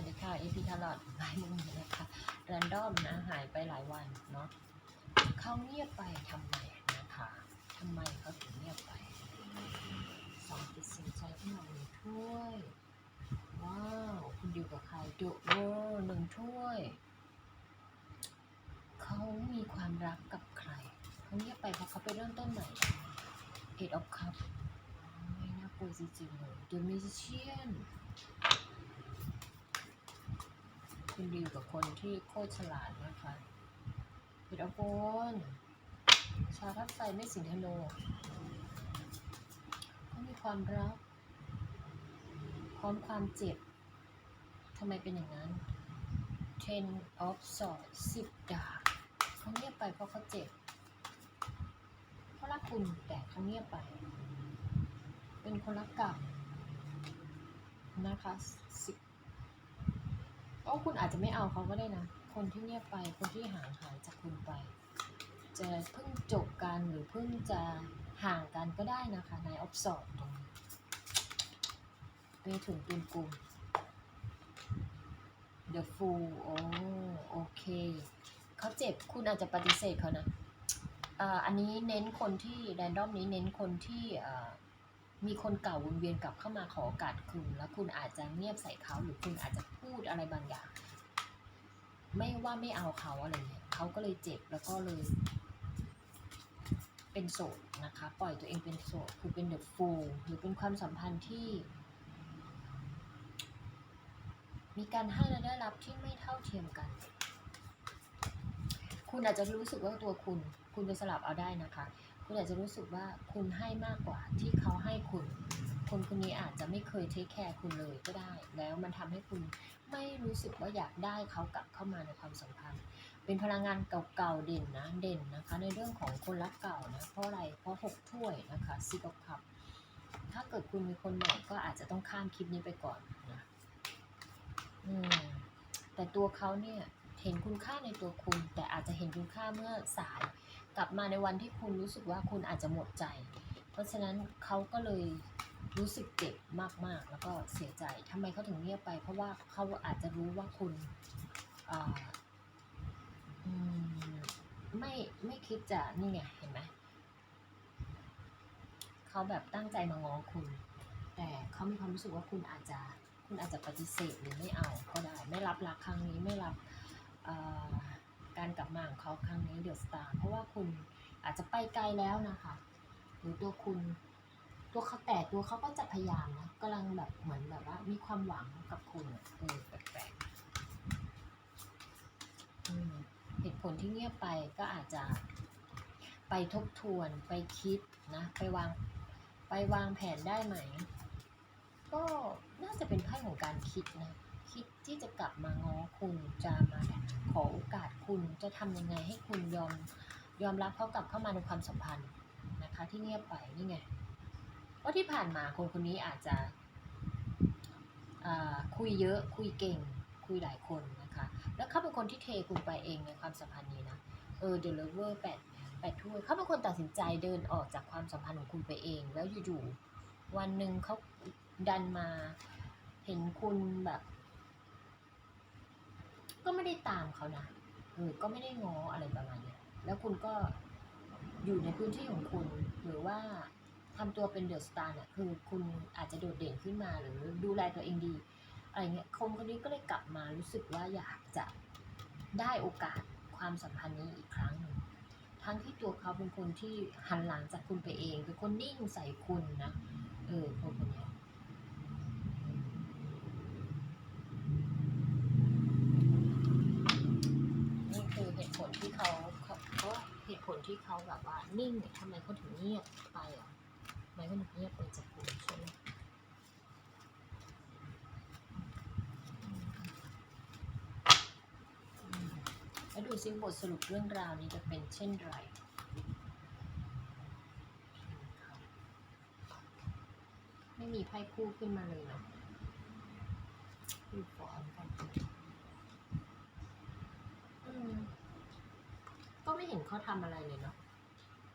วัสดีค่ะเอพีทลอดบายมุมนะคะแรนดอมนะหายไปหลายวันเนาะเขาเงียบไปทำไมนะคะทำไมเขาถึงเงียบไปสองจิตสินใจที่เราหนึ่งถ้วย ว้าว คุณอยู่กับใครดุโวหนึ่งถ้วย เขามีความรักกับใคร เขาเงียบไปเพราะเขาไปเริ่มต้นใหม่เอ็ดออฟคัพไม่น่ากลัวจริงๆเลย The Musician คุณดีลกับคนที่โคตรฉลาดนะคะเอ็ดออฟนชาวทัพไฟไม่สิงธนูเขามีความรัก พร้อมความเจ็บทำไมเป็นอย่างนั้น Ten of Swords สิบดาบเขาเงียบไปเพราะเขาเจ็บเขารักคุณแต่เขาเงียบไป เป็นคนรักก่านะคะสิบ โอ้คุณอาจจะไม่เอาเขาก็ได้นะ คนที่เงียบไป คนที่ห่างหายจากคุณไป จะเพิ่งจบกันหรือเพิ่งจะห่างกันก็ได้นะคะในออฟสอดตรงนี้ไปถึงปืนกลุ่ม The Fool โอ้โอเค เขาเจ็บ คุณอาจจะปฏิเสธเขานะอ่าอันนี้เน้นคนที่แรนดอมนี้เน้นคนที่อ่า มีคนเก่าวนเวียนกลับเข้ามาขอโอกาสคุณ แล้วคุณอาจจะเงียบใส่เขาหรือคุณอาจจะพูดอะไรบางอย่าง ไม่ว่าไม่เอาเขาอะไรเงี้ยเขาก็เลยเจ็บแล้วก็เลย เป็นโสดนะคะ ปล่อยตัวเองเป็นโสดคือเป็นเดอะฟูลหรือเป็นความสัมพันธ์ที่ มีการให้และได้รับที่ไม่เท่าเทียมกัน คุณอาจจะรู้สึกว่าตัวคุณ คุณไปสลับเอาได้นะคะ คุณอาจจะรู้สึกว่าคุณให้มากกว่าที่เขาให้คุณ คนคนนี้อาจจะไม่เคยเทคแคร์คุณเลยก็ได้ แล้วมันทำให้คุณไม่รู้สึกว่าอยากได้เขากลับเข้ามาในความสัมพันธ์ เป็นพลังงานเก่าๆเด่นนะเด่นนะคะ ในเรื่องของคนรักเก่านะเพราะอะไรเพราะหกถ้วยนะคะซิกคับถ้าเกิดคุณมีคนใหม่ก็อาจจะต้องข้ามคลิปนี้ไปก่อนนะอืมแต่ตัวเขาเนี่ยเห็นคุณค่าในตัวคุณ แต่อาจจะเห็นคุณค่าเมื่อสาย กลับมาในวันที่คุณรู้สึกว่าคุณอาจจะหมดใจ เพราะฉะนั้นเขาก็เลยรู้สึกเจ็บมากๆ แล้วก็เสียใจทำไมเขาถึงเงียบไป เพราะว่าเขาอาจจะรู้ว่าคุณอ่าอืมไม่ไม่คิดจะนี่ไงเห็นไหมเขาแบบตั้งใจมาง้อคุณ แต่เขามีความรู้สึกว่าคุณอาจจะคุณอาจจะปฏิเสธหรือไม่เอาก็ได้ ไม่รับรักครั้งนี้ไม่รับเอ่อ เขาครั้งนี้เดอะสตาร์เพราะว่าคุณอาจจะไปไกลแล้วนะคะ หรือตัวคุณ ตัวเขาแต่ตัวเขาก็จะพยายามนะกำลังแบบเหมือนแบบว่า มีความหวังกับคุณอะเออแปลกๆอืมเหตุผลที่เงียบไปก็อาจจะไปทบทวนไปคิดนะ ไปวางไปวางแผนได้ไหม ก็น่าจะเป็นไพ่ของการคิดนะิดที่จะกลับมาง้อคุณจะมาขอโอกาสคุณจะทำยังไงให้คุณยอมยอมรับเขากลับเข้ามาในความสัมพันธ์นะคะที่เงียบไปนี่ไงเพราะที่ผ่านมาคนคนนี้อาจจะคุยเยอะคุยเก่งคุยหลายคนนะคะแล้วเขาเป็นคนที่เทคุณไปเองในความสัมพันธ์นี้นะเออ The Lover แปดแปดถ้วยเขาเป็นคนตัดสินใจเดินออกจากความสัมพันธ์ของคุณไปเอง แล้วอยู่ๆวันหนึ่งเขาดันมาเห็นคุณแบบ ก็ไม่ได้ตามเขานะเออก็ไม่ได้งออะไรประมาณเนี้ยแล้วคุณก็อยู่ในพื้นที่ของคุณ หรือว่าทำตัวเป็นเดอะสตาร์เนี่ยคือคุณอาจจะโดดเด่นขึ้นมาหรือดูแลตัวเองดีอะไรเงี้ยคนคนนี้ก็เลยกลับมารู้สึกว่าอยากจะได้โอกาสความสัมพันธ์นี้อีกครั้งหนึ่งทั้งที่ตัวเขาเป็นคนที่หันหลังจากคุณไปเองเป็นคนนิ่งใส่คุณนะเออคนคนนี้คือเหตุผลที่เขาเขาเพราะเหตุผล ที่เขาแบบว่านิ่งเนี่ยทำไมเขาถึงเงียบไปอะทำไมเขาถึงเงียบไปจากคุณใช่ไหมอืมแล้วดูซิบทสรุปเรื่องราวนี้จะเป็นเช่นไรไม่มีไพ่คู่ขึ้นมาเลยเนาะดูฟอนกัน ไม่เห็นเขาทำอะไรเลยเนาะ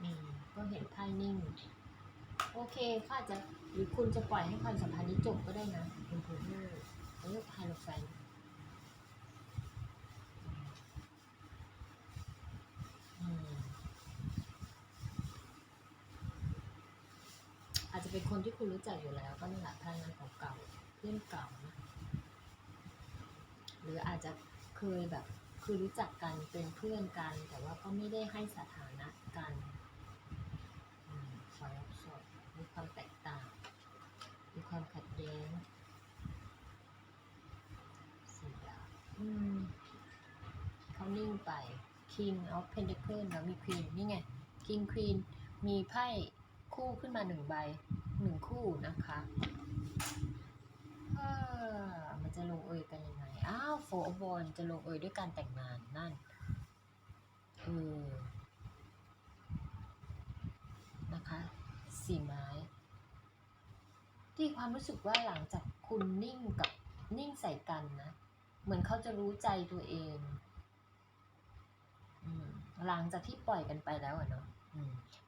อืมก็เห็นท่านิ่ง โอเคข้าจะหรือคุณจะปล่อยให้ความสัมพันธ์นี้จบก็ได้นะคุณผู้ชมเลือายพ่ลงไปอาจจะเป็นคนที่คุณรู้จักอยู่แล้วก็นี่แหละพลังงานของเก่าเพื่อนเก่านะหรืออาจจะเคยแบบ คือรู้จักกันเป็นเพื่อนกัน แต่ว่าก็ไม่ได้ให้สถานะกันอืมสอยสดมีความแตกต่าง มีความขัดแย้งสี่ดาวเขานิ่งไป King of Pentacle แล้วมี Queen นี่ไง King Queen มีไพ่คู่ขึ้นมาหนึ่งใบหนึ่งคู่นะคะ มันจะลงเอยกันยังไง อ้าวโฟร์บอลจะลงเอยด้วยการแต่งงานนั่นเออนะคะสี่ไม้ ที่ความรู้สึกว่าหลังจากคุณนิ่งกับนิ่งใส่กันนะ เหมือนเขาจะรู้ใจตัวเองหลังจากที่ปล่อยกันไปแล้วอะเนาะ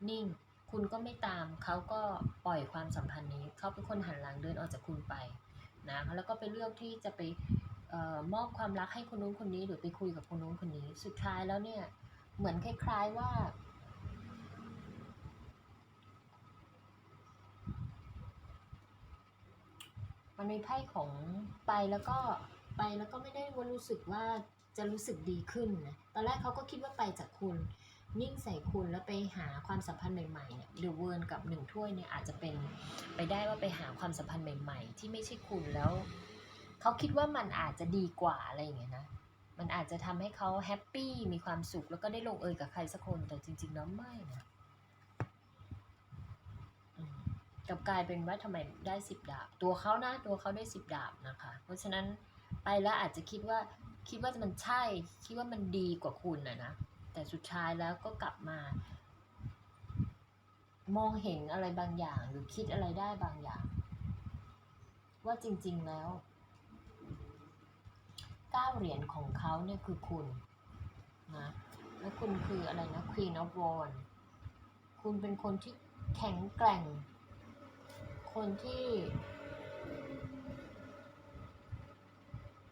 นิ่งคุณก็ไม่ตามเขาก็ปล่อยความสัมพันธ์นี้ เขาเป็นคนหันหลังเดินออกจากคุณไป นะแล้วก็ไปเลือกที่จะไปออมอบความรักให้คนนู้นคนนี้หรือไปคุยกับคนนู้นคนนี้ สุดท้ายแล้วเนี่ยเหมือนคล้าย ๆว่า มันมีไพ่ของไปแล้วก็ไปแล้วก็ไม่ได้ว่ารู้สึกว่าจะรู้สึกดีขึ้นนะตอนแรกเขาก็คิดว่าไปจากคุณ นิ่งใส่คุณแล้วไปหาความสัมพันธ์ใหม่ๆเนี่ยเดอเวิร์นกับหนึ่งถ้วยเนี่ยอาจจะเป็นไปได้ว่าไปหาความสัมพันธ์ใหม่ ๆ ที่ไม่ใช่คุณแล้วเขาคิดว่ามันอาจจะดีกว่าอะไรอย่างเงี้ยนะมันอาจจะทำให้เขาแฮปปี้มีความสุขแล้วก็ได้ลงเอยกับใครสักคนแต่จริงๆแล้วไม่นะกับกลายเป็นว่าทำไมได้สิบดาบ ตัวเขานะตัวเขาได้สิบดาบนะคะ เพราะฉะนั้นไปแล้วอาจจะคิดว่าคิดว่ามันใช่คิดว่ามันดีกว่าคุณนะนะ แต่สุดท้ายแล้วก็กลับมา มองเห็นอะไรบางอย่าง หรือคิดอะไรได้บางอย่าง ว่าจริง ๆแล้วก้าเหรียญของเขาเนี่ยคือคุณนะแล้วคุณคืออะไรนะ Queen of Wands คุณเป็นคนที่แข็งแกร่ง คนที่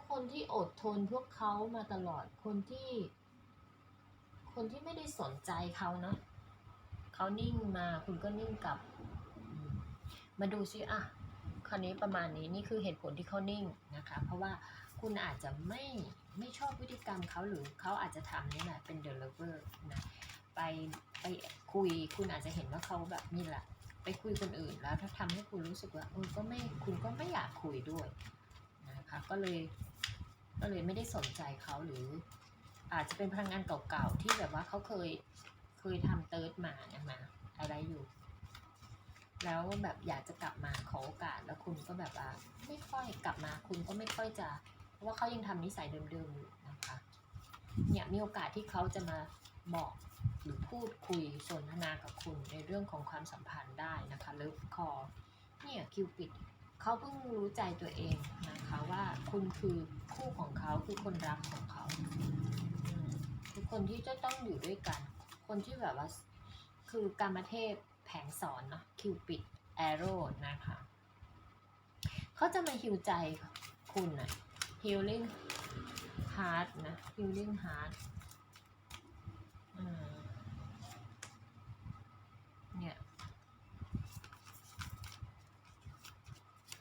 คนที่อดทนพวกเขามาตลอดคนที่ คนที่ไม่ได้สนใจเขาเนาะเขานิ่งมาคุณก็นิ่งกลับ มาดูซิอะคราวนี้ประมาณนี้นี่คือเหตุผลที่เขานิ่งนะคะ เพราะว่าคุณอาจจะไม่ไม่ชอบพฤติกรรมเขาหรือเขาอาจจะทำนี่แหละเป็นเดลิเวอร์นะไปไปคุยคุณอาจจะเห็นว่าเขาแบบนี่แหละ ไปคุยคนอื่นแล้วถ้าทำให้คุณรู้สึกว่าเออก็ไม่คุณก็ไม่อยากคุยด้วยนะคะก็เลยก็เลยไม่ได้สนใจเขาหรือ อาจจะเป็นพลังงานเก่าๆที่แบบว่าเขาเคยเคยทำเติร์ดมาเนี่ยมาอะไรอยู่ แล้วแบบอยากจะกลับมาขอโอกาสแล้วคุณก็แบบว่าไม่ค่อยกลับมาคุณก็ไม่ค่อยจะเพราะว่าเขายังทำนิสัยเดิมๆอยู่นะคะเนี่ยมีโอกาสที่เขาจะมาบอกหรือพูดคุยสนทนากับคุณในเรื่องของความสัมพันธ์ได้นะคะเลิฟคอเนี่ยคิวปิดเขาเพิ่งรู้ใจตัวเองนะคะว่าคุณคือคู่ของเขาคือคนรักของเขา คนที่จะต้องอยู่ด้วยกัน คนที่แบบว่าคือการมเทพแผงสอนเนาะคิวปิดแอโร่นะคะเขาจะมาฮิวใจคุณนะ healing heart นะ healing heart อืมเนี่ย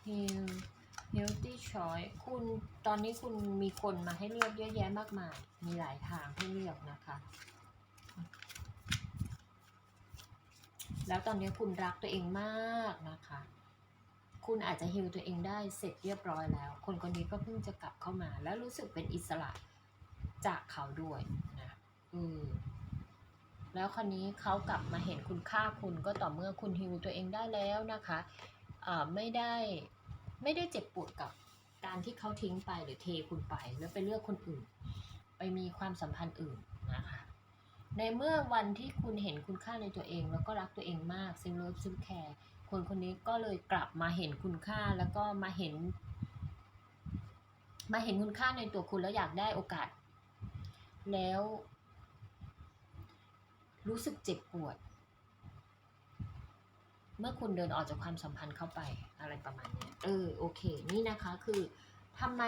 heal healthy choice คุณตอนนี้คุณมีคนมาให้เลือกเยอะแยะมากมาย มีหลายทางให้เลือกนะคะ แล้วตอนนี้คุณรักตัวเองมากนะคะ คุณอาจจะฮิลตัวเองได้เสร็จเรียบร้อยแล้ว คนคนนี้ก็เพิ่งจะกลับเข้ามา แล้วรู้สึกเป็นอิสระจากเขาด้วยนะอือแล้วคราวนี้เขากลับมาเห็นคุณค่าคุณก็ต่อเมื่อคุณฮิวตัวเองได้แล้วนะคะอ่าไม่ได้ ไม่ได้เจ็บปวดกับการที่เขาทิ้งไปหรือเทคุณไปแล้วไปเลือกคนอื่น ไปมีความสัมพันธ์อื่นนะคะ ในเมื่อวันที่คุณเห็นคุณค่าในตัวเอง แล้วก็รักตัวเองมากซิลเลิฟซิลแคร์คนคนนี้ก็เลยกลับมาเห็นคุณค่าแล้วก็มาเห็น มาเห็นคุณค่าในตัวคุณแล้วอยากได้โอกาส แล้ว รู้สึกเจ็บปวด เมื่อคุณเดินออกจากความสัมพันธ์เข้าไปอะไรประมาณนี้เออโอเค นี่นะคะคือทำไม